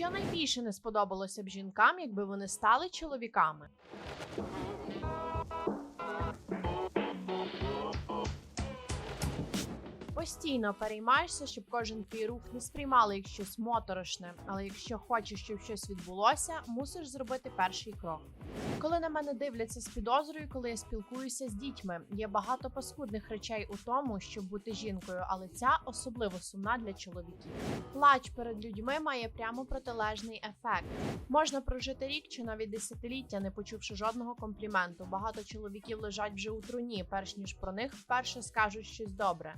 Що найбільше не сподобалося б жінкам, якби вони стали чоловіками? Постійно переймаєшся, щоб кожен твій рух не сприймали як щось моторошне, але якщо хочеш, щоб щось відбулося, мусиш зробити перший крок. Коли на мене дивляться з підозрою, коли я спілкуюся з дітьми, є багато паскудних речей у тому, щоб бути жінкою, але ця особливо сумна для чоловіків. Плач перед людьми має прямо протилежний ефект. Можна прожити рік чи навіть десятиліття, не почувши жодного компліменту. Багато чоловіків лежать вже у труні, перш ніж про них вперше скажуть щось добре.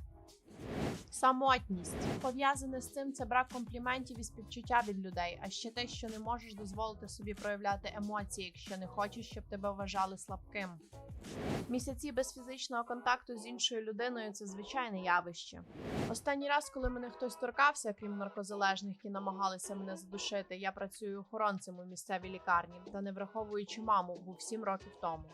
Самотність пов'язане з цим це брак компліментів і співчуття від людей, а ще те, що не можеш дозволити собі проявляти емоції, якщо не хочеш, щоб тебе вважали слабким. Місяці без фізичного контакту з іншою людиною це звичайне явище. Останній раз, коли мене хтось торкався, крім наркозалежних, які намагалися мене задушити, я працюю охоронцем у місцевій лікарні та не враховуючи маму, був сім років тому.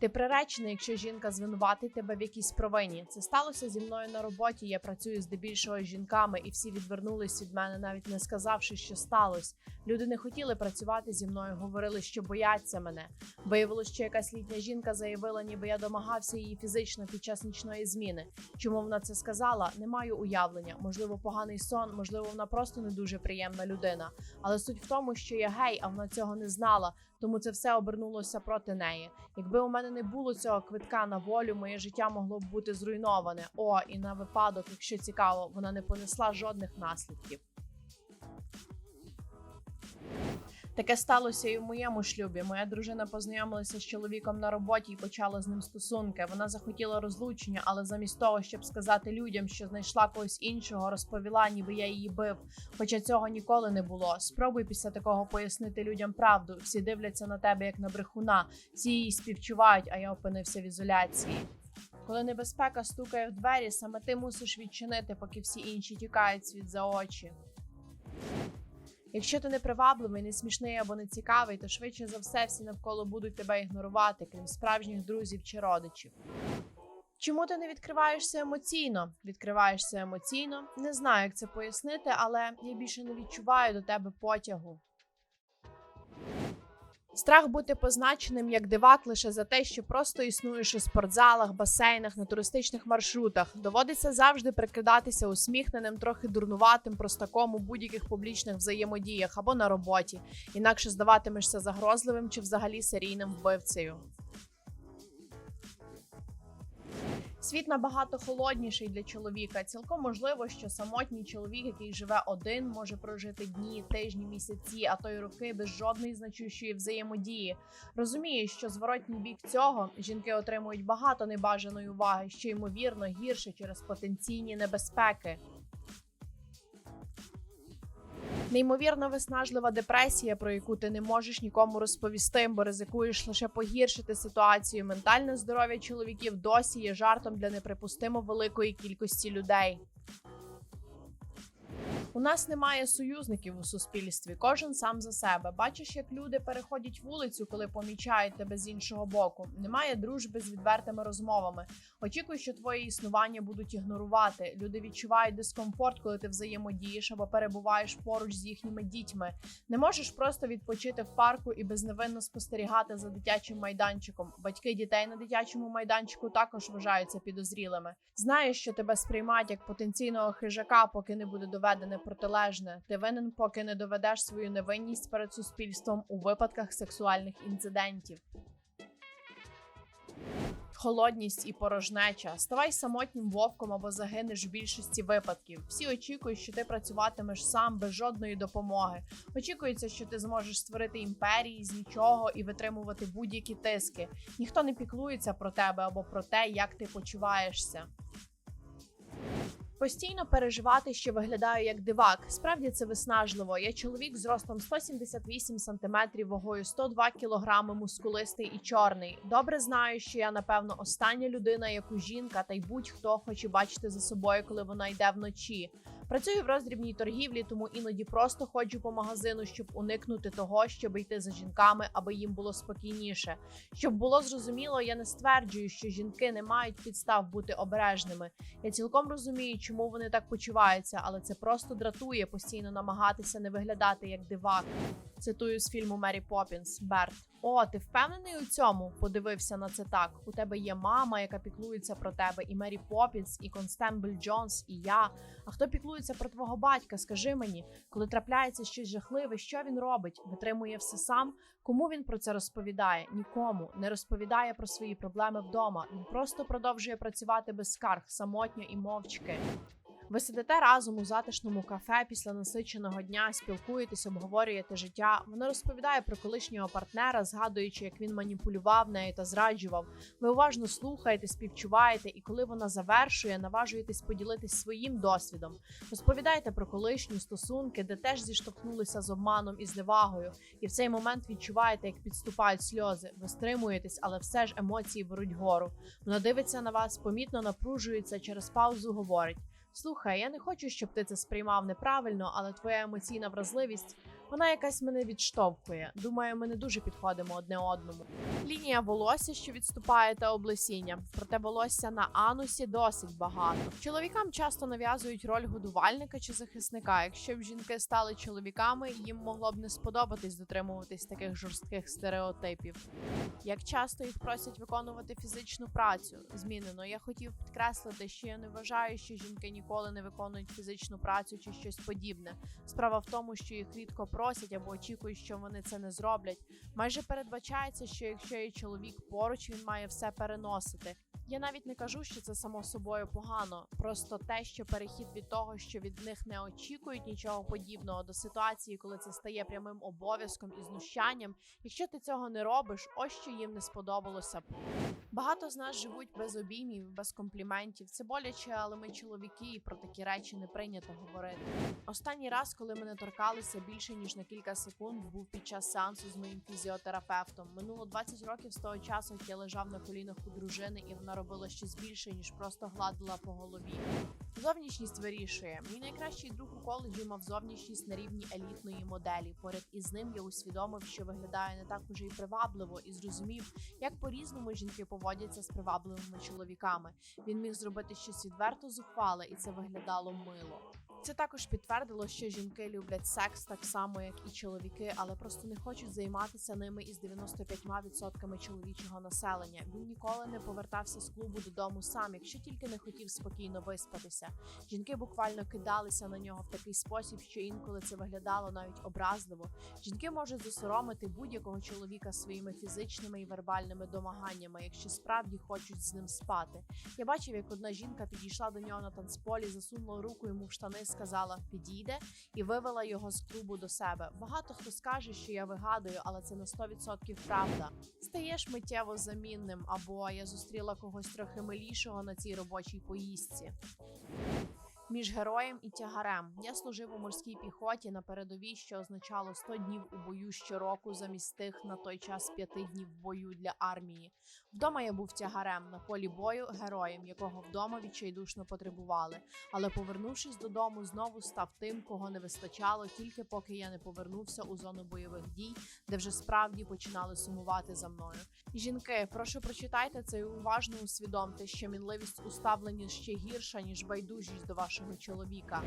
Ти приречений, якщо жінка звинуватить тебе в якійсь провині. Це сталося зі мною на роботі. Я працюю здебільшого з жінками, і всі відвернулись від мене, навіть не сказавши, що сталося. Люди не хотіли працювати зі мною, говорили, що бояться мене. Виявилось, що якась літня жінка заявила, ніби я домагався її фізично під час нічної зміни. Чому вона це сказала? Не маю уявлення. Можливо, поганий сон, можливо, вона просто не дуже приємна людина. Але суть в тому, що я гей, а вона цього не знала. Тому це все обернулося проти неї. Якби у мене не було цього квитка на волю, моє життя могло б бути зруйноване. О, і на випадок, якщо цікаво, вона не понесла жодних наслідків. Таке сталося і в моєму шлюбі. Моя дружина познайомилася з чоловіком на роботі і почала з ним стосунки. Вона захотіла розлучення, але замість того, щоб сказати людям, що знайшла когось іншого, розповіла, ніби я її бив. Хоча цього ніколи не було. Спробуй після такого пояснити людям правду. Всі дивляться на тебе як на брехуна, всі її співчувають, а я опинився в ізоляції. Коли небезпека стукає в двері, саме ти мусиш відчинити, поки всі інші тікають світ за очі. Якщо ти не привабливий, не смішний або не цікавий, то швидше за все всі навколо будуть тебе ігнорувати, крім справжніх друзів чи родичів. Чому ти не відкриваєшся емоційно? Відкриваєшся емоційно. Не знаю, як це пояснити, але я більше не відчуваю до тебе потягу. Страх бути позначеним як дивак лише за те, що просто існуєш у спортзалах, басейнах, на туристичних маршрутах. Доводиться завжди прикидатися усміхненим, трохи дурнуватим, простаком у будь-яких публічних взаємодіях або на роботі. Інакше здаватимешся загрозливим чи взагалі серійним вбивцею. Світ набагато холодніший для чоловіка. Цілком можливо, що самотній чоловік, який живе один, може прожити дні, тижні, місяці, а то й роки без жодної значущої взаємодії. Розуміє, що зворотній бік цього жінки отримують багато небажаної уваги, що ймовірно гірше через потенційні небезпеки. Неймовірно виснажлива депресія, про яку ти не можеш нікому розповісти, бо ризикуєш лише погіршити ситуацію. Ментальне здоров'я чоловіків досі є жартом для неприпустимо великої кількості людей. У нас немає союзників у суспільстві, кожен сам за себе. Бачиш, як люди переходять вулицю, коли помічають тебе з іншого боку. Немає дружби з відвертими розмовами. Очікуй, що твоє існування будуть ігнорувати. Люди відчувають дискомфорт, коли ти взаємодієш або перебуваєш поруч з їхніми дітьми. Не можеш просто відпочити в парку і безневинно спостерігати за дитячим майданчиком. Батьки дітей на дитячому майданчику також вважаються підозрілими. Знаєш, що тебе сприймають як потенційного хижака, поки не буде доведене протилежне. Ти винен, поки не доведеш свою невинність перед суспільством у випадках сексуальних інцидентів. Холодність і порожнеча. Ставай самотнім вовком або загинеш в більшості випадків. Всі очікують, що ти працюватимеш сам без жодної допомоги. Очікується, що ти зможеш створити імперії з нічого і витримувати будь-які тиски. Ніхто не піклується про тебе або про те, як ти почуваєшся. Постійно переживати, що виглядаю як дивак. Справді це виснажливо. Я чоловік з ростом 178 см, вагою 102 кг, мускулистий і чорний. Добре знаю, що я напевно остання людина, яку жінка та й будь-хто хоче бачити за собою, коли вона йде вночі. Працюю в роздрібній торгівлі, тому іноді просто ходжу по магазину, щоб уникнути того, щоб йти за жінками, аби їм було спокійніше. Щоб було зрозуміло, я не стверджую, що жінки не мають підстав бути обережними. Я цілком розумію, чому вони так почуваються, але це просто дратує постійно намагатися не виглядати як дивак. Цитую з фільму Мері Поппінс Берт. О, ти впевнений у цьому? Подивився на це так. У тебе є мама, яка піклується про тебе, і Мері Поппінс, і Констембль Джонс, і я. А хто піклується про твого батька? Скажи мені, коли трапляється щось жахливе, що він робить? Витримує все сам. Кому він про це розповідає? Нікому не розповідає про свої проблеми вдома. Він просто продовжує працювати без скарг, самотньо і мовчки. Ви сидите разом у затишному кафе після насиченого дня, спілкуєтесь, обговорюєте життя. Вона розповідає про колишнього партнера, згадуючи, як він маніпулював нею та зраджував. Ви уважно слухаєте, співчуваєте, і коли вона завершує, наважуєтесь поділитись своїм досвідом. Розповідаєте про колишні стосунки, де теж зіштовхнулися з обманом і зневагою. І в цей момент відчуваєте, як підступають сльози. Ви стримуєтесь, але все ж емоції беруть гору. Вона дивиться на вас, помітно напружується через паузу. Говорить. Слухай, я не хочу, щоб ти це сприймав неправильно, але твоя емоційна вразливість вона якась мене відштовхує. Думаю, ми не дуже підходимо одне одному. Лінія волосся, що відступає, та облесіння. Проте волосся на анусі досить багато. Чоловікам часто нав'язують роль годувальника чи захисника. Якщо б жінки стали чоловіками, їм могло б не сподобатись дотримуватись таких жорстких стереотипів. Як часто їх просять виконувати фізичну працю? Змінено. Я хотів підкреслити, що я не вважаю, що жінки ніколи не виконують фізичну працю чи щось подібне. Справа в тому, що їх рідко просять або очікують, що вони це не зроблять. Майже передбачається, що якщо є чоловік поруч, він має все переносити. Я навіть не кажу, що це само собою погано. Просто те, що перехід від того, що від них не очікують нічого подібного, до ситуації, коли це стає прямим обов'язком і знущанням. Якщо ти цього не робиш, ось що їм не сподобалося. Багато з нас живуть без обіймів, без компліментів. Це боляче, але ми чоловіки, і про такі речі не прийнято говорити. Останній раз, коли мене торкалися більше ніж на кілька секунд, був під час сеансу з моїм фізіотерапевтом. Минуло 20 років з того часу, як я лежав на колінах у дружини, і вона робила щось більше, ніж просто гладила по голові. Зовнішність вирішує. Мій найкращий друг у коледжі мав зовнішність на рівні елітної моделі. Поряд із ним я усвідомив, що виглядає не так уже й привабливо, і зрозумів, як по-різному жінки поводяться з привабливими чоловіками. Він міг зробити щось відверто зухвале, і це виглядало мило. Це також підтвердило, що жінки люблять секс так само, як і чоловіки, але просто не хочуть займатися ними із 95% чоловічого населення. Він ніколи не повертався з клубу додому сам, якщо тільки не хотів спокійно виспатися. Жінки буквально кидалися на нього в такий спосіб, що інколи це виглядало навіть образливо. Жінки можуть засоромити будь-якого чоловіка своїми фізичними і вербальними домаганнями, якщо справді хочуть з ним спати. Я бачив, як одна жінка підійшла до нього на танцполі, засунула руку йому в штани, сказала підійде і вивела його з клубу до себе. Багато хто скаже, що я вигадую, але це на 100% правда. Стаєш миттєво замінним, або я зустріла когось трохи милішого на цій робочій поїздці. Між героєм і тягарем я служив у морській піхоті на передовій, що означало 100 днів у бою щороку, замість тих на той час 5 днів бою для армії. Вдома я був тягарем на полі бою, героєм, якого вдома відчайдушно потребували. Але повернувшись додому, знову став тим, кого не вистачало, тільки поки я не повернувся у зону бойових дій, де вже справді починали сумувати за мною. Жінки, прошу прочитайте це і уважно усвідомте, що мінливість у ставленні ще гірша ніж байдужість до вашого чоловіка.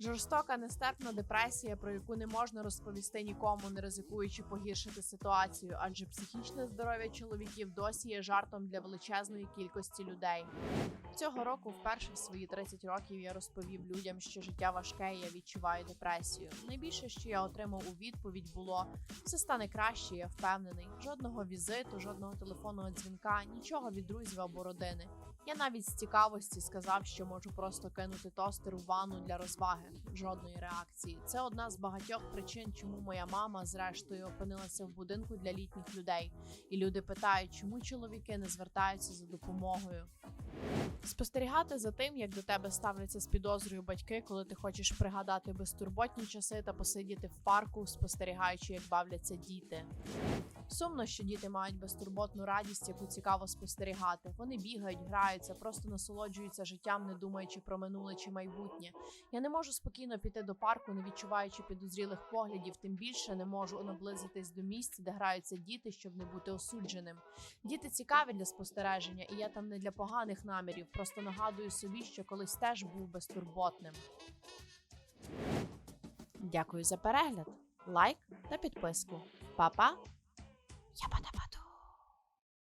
Жорстока, нестерпна депресія, про яку не можна розповісти нікому, не ризикуючи погіршити ситуацію, адже психічне здоров'я чоловіків досі є жартом для величезної кількості людей. Цього року, вперше в свої 30 років, я розповів людям, що життя важке, і я відчуваю депресію. Найбільше, що я отримав у відповідь, було все стане краще. Я впевнений. Жодного візиту, жодного телефонного дзвінка, нічого від друзів або родини. Я навіть з цікавості сказав, що можу просто кинути тостер у ванну для розваги. Жодної реакції. Це одна з багатьох причин, чому моя мама, зрештою, опинилася в будинку для літніх людей. І люди питають, чому чоловіки не звертаються за допомогою. Спостерігати за тим, як до тебе ставляться з підозрою батьки, коли ти хочеш пригадати безтурботні часи та посидіти в парку, спостерігаючи, як бавляться діти. Сумно, що діти мають безтурботну радість, яку цікаво спостерігати. Вони бігають, граються, просто насолоджуються життям, не думаючи про минуле чи майбутнє. Я не можу спокійно піти до парку, не відчуваючи підозрілих поглядів. Тим більше не можу наблизитись до місць, де граються діти, щоб не бути осудженим. Діти цікаві для спостереження, і я там не для поганих намірів. Просто нагадую собі, що колись теж був безтурботним. Дякую за перегляд, лайк та підписку. Па-па! Я подобаю.